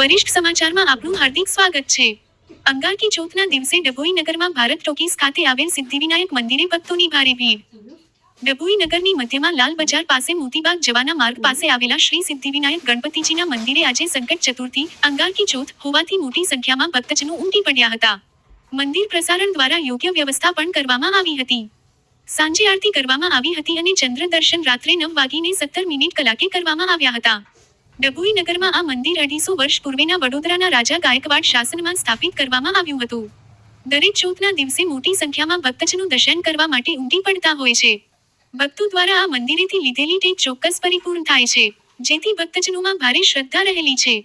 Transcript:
વરિષ્ઠ સમાચારમાં આપનું હાર્દિક સ્વાગત છે. અંગારકી ચોથના દિવસે ડભોઈ નગરમાં ભારત ટોકીઝ ખાતે આવેલ સિદ્ધિવિનાયક મંદિરે ભક્તોની ભારે ભીડ. ડભોઈ નગરની મધ્યમાં લાલ બજાર પાસે મોતીબાગ જવાના માર્ગ પાસે આવેલા શ્રી સિદ્ધિવિનાયક ગણપતિજીના મંદિરે આજે સંકટ ચતુર્થી, અંગારકી ચોથ હોવાથી મોટી સંખ્યામાં ભક્તજનો ઉમટી પડ્યા હતા. મંદિર પ્રસારણ દ્વારા યોગ્ય વ્યવસ્થા પણ કરવામાં આવી હતી. સાંજે આરતી કરવામાં આવી હતી અને ચંદ્ર દર્શન રાત્રે નવ વાગીને સત્તર મિનિટ કલાકે કરવામાં આવ્યા હતા. ડભોઈ નગરમાં આ મંદિર અઢીસો વર્ષ પૂર્વેના વડોદરાના રાજા ગાયકવાડ શાસનમાં સ્થાપિત કરવામાં આવ્યું હતું. દરેક ચોથના દિવસે મોટી સંખ્યામાં ભક્તજનો દર્શન કરવા માટે ઉમટી પડતા હોય છે. ભક્તો દ્વારા આ મંદિરેથી લીધેલી ટેક ચોક્કસ પરિપૂર્ણ થાય છે, જેથી ભક્તજનોમાં ભારે શ્રદ્ધા રહેલી છે.